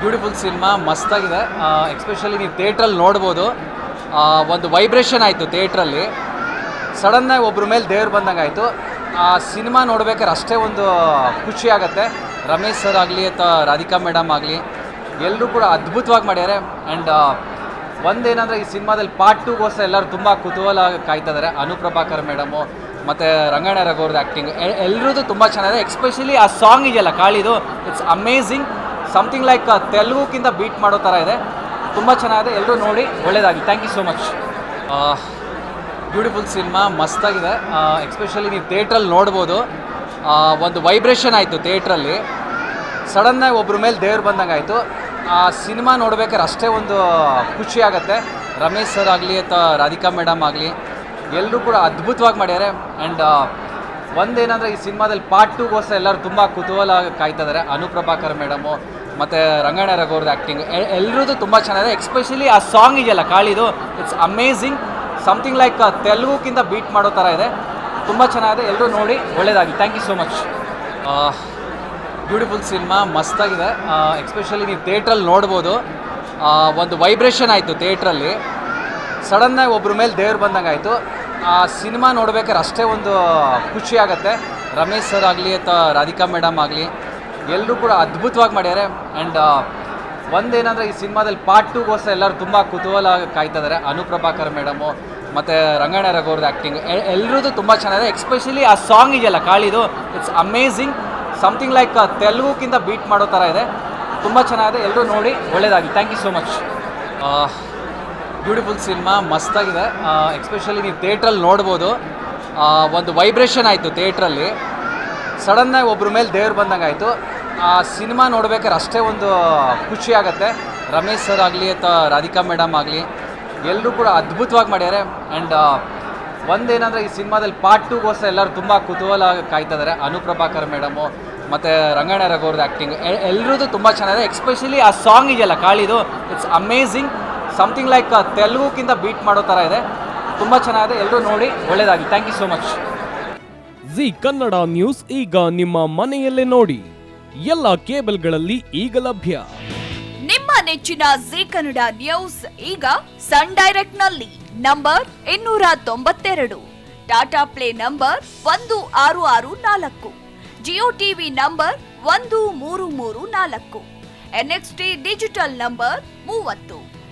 Beautiful cinema ಮಸ್ತಾಗಿದೆ. Especially ನೀವು ಥಿಯೇಟ್ರಲ್ಲಿ ನೋಡ್ಬೋದು. ಒಂದು ವೈಬ್ರೇಷನ್ ಆಯಿತು ಥಿಯೇಟ್ರಲ್ಲಿ ಸಡನ್ನಾಗಿ ಒಬ್ಬರ ಮೇಲೆ ದೇವ್ರು ಬಂದಂಗೆ ಆಯಿತು. ಆ ಸಿನಿಮಾ ನೋಡ್ಬೇಕಾದ್ರೆ ಅಷ್ಟೇ ಒಂದು ಖುಷಿ ಆಗುತ್ತೆ. ರಮೇಶ್ ಸರ್ ಆಗಲಿ ಅಥವಾ ರಾಧಿಕಾ ಮೇಡಮ್ ಆಗಲಿ ಎಲ್ಲರೂ ಕೂಡ ಅದ್ಭುತವಾಗಿ ಮಾಡ್ಯಾರೆ ಆ್ಯಂಡ್ ಒಂದೇನಂದರೆ ಈ ಸಿನಿಮಾದಲ್ಲಿ ಪಾರ್ಟ್ ಟೂಗೋಸ್ಕರ ಎಲ್ಲರೂ ತುಂಬ ಕುತೂಹಲ ಕಾಯ್ತಾ ಇದ್ದಾರೆ. ಅನುಪ್ರಭಾಕರ್ ಮೇಡಮು ಮತ್ತು ರಂಗಣ್ಣ ರಘುವ್ರದ್ದು ಆ್ಯಕ್ಟಿಂಗ್ ಎಲ್ಲರದ್ದು ತುಂಬ ಚೆನ್ನಾಗಿದೆ. ಎಕ್ಸ್ಪೆಷಲಿ ಆ ಸಾಂಗ್ ಇದೆಯಲ್ಲ, ಕಾಳಿದು ಇಟ್ಸ್ ಅಮೇಝಿಂಗ್ ಸಮಥಿಂಗ್ ಲೈಕ್ ತೆಲುಗುಕ್ಕಿಂತ ಬೀಟ್ ಮಾಡೋ ಥರ ಇದೆ. ತುಂಬ ಚೆನ್ನಾಗಿದೆ. ಎಲ್ಲರೂ ನೋಡಿ ಒಳ್ಳೆಯದಾಗಿ thank you so much beautiful cinema ಮಸ್ತಾಗಿದೆ. Especially ನೀವು ಥಿಯೇಟ್ರಲ್ಲಿ ನೋಡ್ಬೋದು. ಒಂದು ವೈಬ್ರೇಷನ್ ಆಯಿತು ಥಿಯೇಟ್ರಲ್ಲಿ ಸಡನ್ನಾಗಿ ಒಬ್ಬರ ಮೇಲೆ ದೇವ್ರು ಬಂದಂಗೆ ಆಯಿತು ಆ ಸಿನಿಮಾ ನೋಡ್ಬೇಕಾದ್ರೆ ಅಷ್ಟೇ ಒಂದು ಖುಷಿ ರಮೇಶ್ ಸರ್ ಆಗಲಿ ಅಥವಾ ರಾಧಿಕಾ ಮೇಡಮ್ ಆಗಲಿ ಎಲ್ಲರೂ ಕೂಡ ಅದ್ಭುತವಾಗಿ ಮಾಡ್ಯಾರೆ. ಆ್ಯಂಡ್ ಒಂದೇನಂದರೆ ಈ ಸಿನಿಮಾದಲ್ಲಿ ಪಾರ್ಟ್ ಟೂಗೋಸ್ಕರ ಎಲ್ಲರೂ ತುಂಬ ಕುತೂಹಲ ಕಾಯ್ತಾ ಇದ್ದಾರೆ ಅನುಪ್ರಭಾಕರ್ ಮೇಡಮು ಮತ್ತು ರಂಗಣ್ಣ ರಘೋರ್ದು ಆ್ಯಕ್ಟಿಂಗ್ ಎಲ್ಲರದು ತುಂಬ ಚೆನ್ನಾಗಿದೆ. ಎಕ್ಸ್ಪೆಷಲಿ ಆ ಸಾಂಗ್ ಇದೆಯಲ್ಲ, ಕಾಳಿದು ಇಟ್ಸ್ ಅಮೇಝಿಂಗ್ ಸಮಥಿಂಗ್ ಲೈಕ್ ತೆಲುಗುಕ್ಕಿಂತ ಬೀಟ್ ಮಾಡೋ ಥರ ಇದೆ. ತುಂಬ ಚೆನ್ನಾಗಿದೆ. ಎಲ್ಲರೂ ನೋಡಿ ಒಳ್ಳೆಯದಾಗಿ thank you so much beautiful cinema ಮಸ್ತಾಗಿದೆ. Especially ನೀವು ಥಿಯೇಟ್ರಲ್ಲಿ ನೋಡ್ಬೋದು. ಒಂದು ವೈಬ್ರೇಷನ್ ಆಯಿತು ಥಿಯೇಟ್ರಲ್ಲಿ ಸಡನ್ನಾಗಿ ಒಬ್ಬರ ಮೇಲೆ ದೇವ್ರು ಬಂದಂಗೆ ಆಯಿತು ಆ ಸಿನಿಮಾ ನೋಡ್ಬೇಕಾದ್ರೆ ಅಷ್ಟೇ ಒಂದು ಖುಷಿ ಆಗುತ್ತೆ. ರಮೇಶ್ ಸರ್ ಆಗಲಿ ಅಥವಾ ರಾಧಿಕಾ ಮೇಡಮ್ ಆಗಲಿ ಎಲ್ಲರೂ ಕೂಡ ಅದ್ಭುತವಾಗಿ ಮಾಡ್ಯಾರೆ ಆ್ಯಂಡ್ ಒಂದೇನಂದರೆ ಈ ಸಿನಿಮಾದಲ್ಲಿ ಪಾರ್ಟ್ ಟೂಗೋಸ್ಕರ ಎಲ್ಲರೂ ತುಂಬ ಕುತೂಹಲ ಕಾಯ್ತಾ ಇದ್ದಾರೆ ಅನುಪ್ರಭಾಕರ್ ಮೇಡಮು ಮತ್ತು ರಂಗಣ್ಣ ರಘೋರ್ದ ಆ್ಯಕ್ಟಿಂಗ್ ಎಲ್ಲರದು ತುಂಬ ಚೆನ್ನಾಗಿದೆ. ಎಕ್ಸ್ಪೆಷಲಿ ಆ ಸಾಂಗ್ ಇದೆಯಲ್ಲ, ಕಾಳಿದು ಇಟ್ಸ್ ಅಮೇಝಿಂಗ್ ಸಮಥಿಂಗ್ ಲೈಕ್ ತೆಲುಗುಕ್ಕಿಂತ ಬೀಟ್ ಮಾಡೋ ಥರ ಇದೆ. ತುಂಬ ಚೆನ್ನಾಗಿದೆ. ಎಲ್ಲರೂ ನೋಡಿ ಒಳ್ಳೆಯದಾಗಿ thank you so much beautiful cinema, ಮಸ್ತಾಗಿದೆ. Especially ನೀವು ಥಿಯೇಟ್ರಲ್ಲಿ ನೋಡ್ಬೋದು. ಒಂದು ವೈಬ್ರೇಷನ್ ಆಯಿತು ಥಿಯೇಟ್ರಲ್ಲಿ. ಸಡನ್ನಾಗಿ ಒಬ್ಬರ ಮೇಲೆ ದೇವ್ರು ಬಂದಂಗೆ ಆಯಿತು ಆ ಸಿನಿಮಾ ನೋಡ್ಬೇಕಾದ್ರೆ ಅಷ್ಟೇ ಒಂದು ಖುಷಿ ಆಗುತ್ತೆ. ರಮೇಶ್ ಸರ್ ಆಗಲಿ ಅಥವಾ ರಾಧಿಕಾ ಮೇಡಮ್ ಆಗಲಿ ಎಲ್ಲರೂ ಕೂಡ ಅದ್ಭುತವಾಗಿ ಮಾಡ್ಯಾರೆ. ಆ್ಯಂಡ್ ಒಂದೇನಂದರೆ ಈ ಸಿನಿಮಾದಲ್ಲಿ ಪಾರ್ಟ್ ಟೂಗೋಸ್ಕರ ಎಲ್ಲರೂ ತುಂಬ ಕುತೂಹಲ ಕಾಯ್ತಾ ಇದ್ದಾರೆ ಅನುಪ್ರಭಾಕರ್ ಮೇಡಮು ಮತ್ತು ರಂಗಣ್ಣ ರಘೋರ್ದು ಆ್ಯಕ್ಟಿಂಗ್ ಎಲ್ಲರದ್ದು ತುಂಬ ಚೆನ್ನಾಗಿದೆ. ಎಕ್ಸ್ಪೆಷಲಿ ಆ ಸಾಂಗ್ ಇದೆಯಲ್ಲ ಕಾಳಿದು ಇಟ್ಸ್ ಅಮೇಝಿಂಗ್ ಸಮಥಿಂಗ್ ಲೈಕ್ ತೆಲುಗುಕ್ಕಿಂತ ಬೀಟ್ ಮಾಡೋ ಥರ ಇದೆ. ತುಂಬ ಚೆನ್ನಾಗಿದೆ. ಎಲ್ಲರೂ ನೋಡಿ ಒಳ್ಳೆಯದಾಗಿ thank you so much Zee Kannada news ಈಗ ನಿಮ್ಮ ಮನೆಯಲ್ಲೇ ನೋಡಿ. ಎಲ್ಲ ಕೇಬಲ್ಗಳಲ್ಲಿ ಈಗ ಲಭ್ಯ. ನಿಮ್ಮ ನೆಚ್ಚಿನ ಜಿ ಕನ್ನಡ ನ್ಯೂಸ್ ಈಗ ಸನ್ ಡೈರೆಕ್ಟ್ನಲ್ಲಿ ನಂಬರ್ ಇನ್ನೂರ ತೊಂಬತ್ತೆರಡು ಟಾಟಾ ಪ್ಲೇ ನಂಬರ್ ಒಂದು ಆರು ಆರು ನಾಲ್ಕು. ಜಿಯೋ ಟಿವಿ ನಂಬರ್ ಒಂದು ಮೂರು ಮೂರು ನಾಲ್ಕು. ಎನ್ಎಕ್ಸ್ಟಿ ಡಿಜಿಟಲ್ ನಂಬರ್ ಮೂವತ್ತು.